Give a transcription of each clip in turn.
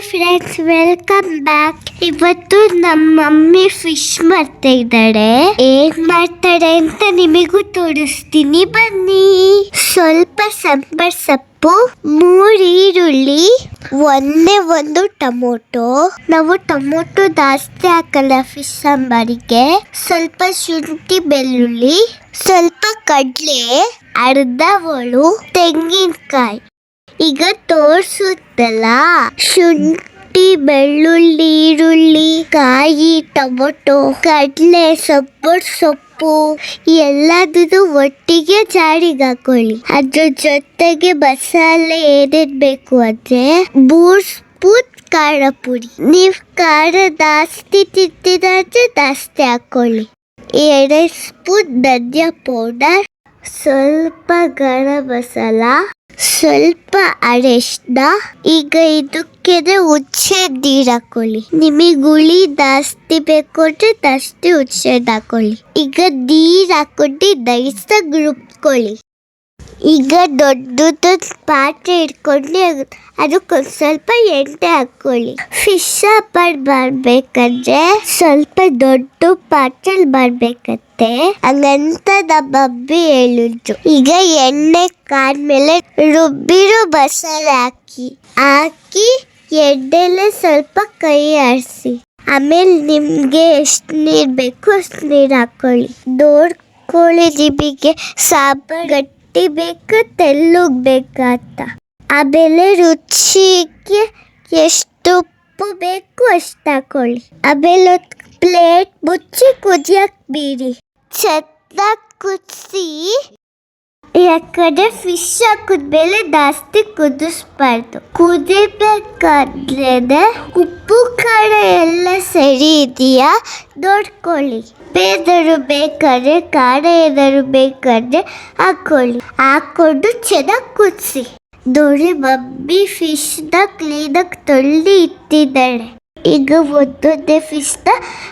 Friends welcome back ಇವತ್ತು ನಮ್ಮ mummy fish ಮಾಡ್ತಾ ಇದ್ದಾಳೆ. ಏನ್ ಮಾಡ್ತಾಳೆ ಅಂತ ನಿಮಗೂ ತೋರಿಸ್ತೀನಿ. ಬನ್ನಿ. ಸ್ವಲ್ಪ ಸಂಬರ್ ಸೊಪ್ಪು, ಮೂರು ಈರುಳ್ಳಿ, ಒಂದೇ ಒಂದು ಟೊಮೊಟೊ. ನಾವು ಟೊಮೊಟೊ ಜಾಸ್ತಿ ಹಾಕಲ್ಲ ಫಿಶ್ ಸಾಂಬಾರಿಗೆ. ಸ್ವಲ್ಪ ಶುಂಠಿ ಬೆಳ್ಳುಳ್ಳಿ, ಸ್ವಲ್ಪ ಕಡಲೆ, ಅರ್ಧ ಒಳು ತೆಂಗಿನಕಾಯಿ. ಈಗ ತೋರಿಸುತ್ತಲ್ಲ. ಶುಂಠಿ, ಬೆಳ್ಳುಳ್ಳಿ, ಈರುಳ್ಳಿ, ಕಾಯಿ, ಟೊಮೊಟೊ, ಕಡಲೆ ಸೊಪ್ಪು ಸೊಪ್ಪು, ಎಲ್ಲದನ್ನು ಒಟ್ಟಿಗೆ ಜಾಡಿಗೆ ಹಾಕೊಳ್ಳಿ. ಅದ್ರ ಜೊತೆಗೆ ಮಸಾಲೆ ಏನೇನ್ ಬೇಕು ಅಂದ್ರೆ ಬೂರ್ ಸ್ಪೂನ್, ಖಾರ ಪುಡಿ. ನೀವು ಖಾರ ಜಾಸ್ತಿ ತಿಂತಿದ್ರೆ ಜಾಸ್ತಿ ಹಾಕೊಳ್ಳಿ. ಎರಡು ಸ್ಪೂನ್ ಧನಿಯಾ ಪೌಡರ್, ಸ್ವಲ್ಪ ಗರಂ ಮಸಾಲ. ಸ್ವಲ್ಪ ಅರೆಶಿನ ಈಗ ಇದಕ್ಕೆ ಹುಚ್ಚೆ ನೀರು ಹಾಕೊಳ್ಳಿ. ನಿಮಗೆ ಹುಳಿ ಜಾಸ್ತಿ ಬೇಕು ಅಂದ್ರೆ ಜಾಸ್ತಿ ಹುಚ್ಚೆ ಹಾಕೊಳ್ಳಿ. ಈಗ ನೀರು ಹಾಕೊಂಡು ನೈಸಾಗಿ ರುಬ್ಕೊಳ್ಳಿ. ಈಗ ದೊಡ್ಡದು ಪಾತ್ರೆ ಇಟ್ಕೊಂಡು ಅದಕ್ಕೊಂದು ಸ್ವಲ್ಪ ಎಣ್ಣೆ ಹಾಕೊಳ್ಳಿ ಫಿಶ್ ಸಾಂಬಾರ್ ಮಾಡ್ಬೇಕಂದ್ರೆ ಸ್ವಲ್ಪ ದೊಡ್ಡ ಪಾತ್ರೆಲಿ ಮಾಡ್ಬೇಕಂತೆ. ಹಂಗಂತ ನಮ್ಮ ಮಮ್ಮಿ ಹೇಳಿದ್ರು. ಈಗ ಎಣ್ಣೆ ಕಾದ್ಮೇಲೆ ರುಬ್ಬಿರೋ ಬಸಳೆ ಹಾಕಿ ಹಾಕಿ ಎಣ್ಣೆಲೆ ಸ್ವಲ್ಪ ಕೈ ಆಡಿಸಿ ಆಮೇಲೆ ನಿಮಗೆ ಎಷ್ಟು ನೀರು ಬೇಕು ಅಷ್ಟು ನೀರು ಹಾಕೊಳ್ಳಿ ನೋಡ್ಕೊಳ್ಳಿ ನಿಮಗೆ ಸಾಂಬಾರ್ ಗಟ್ಟಿ ಬೇಕು, ತೆಳ್ಳಗ್ ಬೇಕಾ ಅಂತ ಆಮೇಲೆ ರುಚಿಗೆ ಎಷ್ಟು ಉಪ್ಪು ಬೇಕು ಅಷ್ಟು ಹಾಕೊಳ್ಳಿ ಆಮೇಲೆ ಒಂದು ಪ್ಲೇಟ್ ಮುಚ್ಚಿ ಕುದಿಯಕ್ಕೆ ಬೀರಿ ಚೆನ್ನಾಗಿ ಕುದಿಸಿ ಯಾಕಂದ್ರೆ ಫಿಶ್ ಹಾಕಿದ್ಮೇಲೆ ಜಾಸ್ತಿ ಕುದಿಸ್ಬಾರ್ದು. ಕುದಿಬೇಕಾದ್ರೆ ಉಪ್ಪು ಎಲ್ಲ ಸರಿ ಇದೆಯಾ? ನೋಡ್ಕೊಳ್ಳಿ. ಬೇದರು ಬೇಕಾದ್ರೆ ಖಾರ ಏನಾದ್ರು ಬೇಕಾದ್ರೆ ಹಾಕೊಳ್ಳಿ ಹಾಕ್ಕೊಂಡು ಚೆನ್ನಾಗಿ ಕುದಿಸಿ ನೋಡಿ, ಮಮ್ಮಿ ಫಿಶ್ನ ಕ್ಲೀನಾಗಿ ತೊಳ್ಳಿ ಇಟ್ಟಿದ್ದಾಳೆ. ಈಗ ಒಂದೊಂದೇ ಫಿಶ್ನ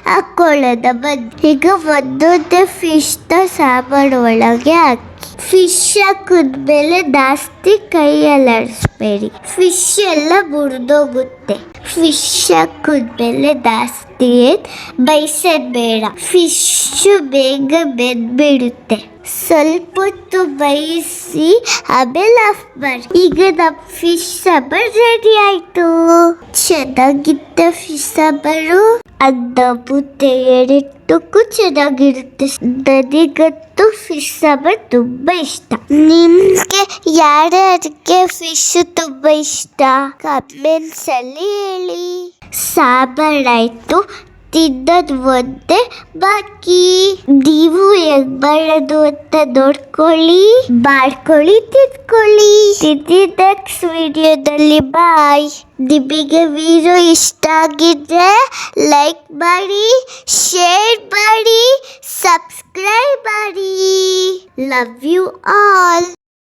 ಹಾಕ್ಕೊಳ್ಳೋದ ಬನ್ನಿ. ಈಗ ಒಂದೊಂದೇ ಫಿಶ್ನ ಸಾಂಬಾರು ಒಳಗೆ ಹಾಕಿ. ಫಿಶ್ ಹಾಕಿದ್ಮೇಲೆ ಜಾಸ್ತಿ ಕೈಯಲ್ಲಿ ಆಡಿಸ್ಬೇಡಿ ಫಿಶ್ ಎಲ್ಲ ಮುರಿದೋಗುತ್ತೆ. ಫಿಶ್ ಹಾಕಿದ್ಮೇಲೆ ಜಾಸ್ತಿ ಬೈಸೋದು ಬೇಡ. ಫಿಶ್ ಬೇಗ ಬೆಂದ್ಬಿಡುತ್ತೆ. ಸ್ವಲ್ಪ ಹೊತ್ತು ಬೇಯಿಸಿ ಆಮೇಲೆ ಆಫ್ ಮಾಡಿ. ಈಗ ನಮ್ಮ ಫಿಶ್ ಸಾಂಬಾರ್ ರೆಡಿ ಆಯ್ತು. ಚೆನ್ನಾಗಿತ್ತ ಫಿಶ್ ಸಾಂಬಾರು. ಅನ್ನ, ಮುದ್ದೆ ಎರಡಕ್ಕೂ ಚೆನ್ನಾಗಿರುತ್ತೆ. ನನಗಂತೂ ಫಿಶ್ ಸಾಂಬಾರ್ ತುಂಬ ಇಷ್ಟ. ನಿಮಗೆ ಯಾರ್ಯಾರಿಗೆ ಫಿಶ್ ತುಂಬ ಇಷ್ಟ ಕಮೆಂಟ್ಸ್ ಅಲ್ಲಿ ಹೇಳಿ. ಸಾಂಬಾರ್ ಆಯ್ತು ತಿನ್ನೋದು ಒಂದೇ ಬಾಕಿ. ನೀವು ಹೆಂಗ್ ಮಾಡೋದು ಅಂತ ನೋಡ್ಕೊಳ್ಳಿ, ಮಾಡ್ಕೊಳ್ಳಿ ತಿನ್ಕೊಳ್ಳಿ ನೆಕ್ಸ್ಟ್ ವಿಡಿಯೋದಲ್ಲಿ ಬಾಯ್. ನಿಮಗೆ ವಿಡಿಯೋ ಇಷ್ಟ ಆಗಿದ್ರೆ ಲೈಕ್ ಮಾಡಿ ಶೇರ್ ಮಾಡಿ ಸಬ್ಸ್ಕ್ರೈಬ್ ಮಾಡಿ. Love you all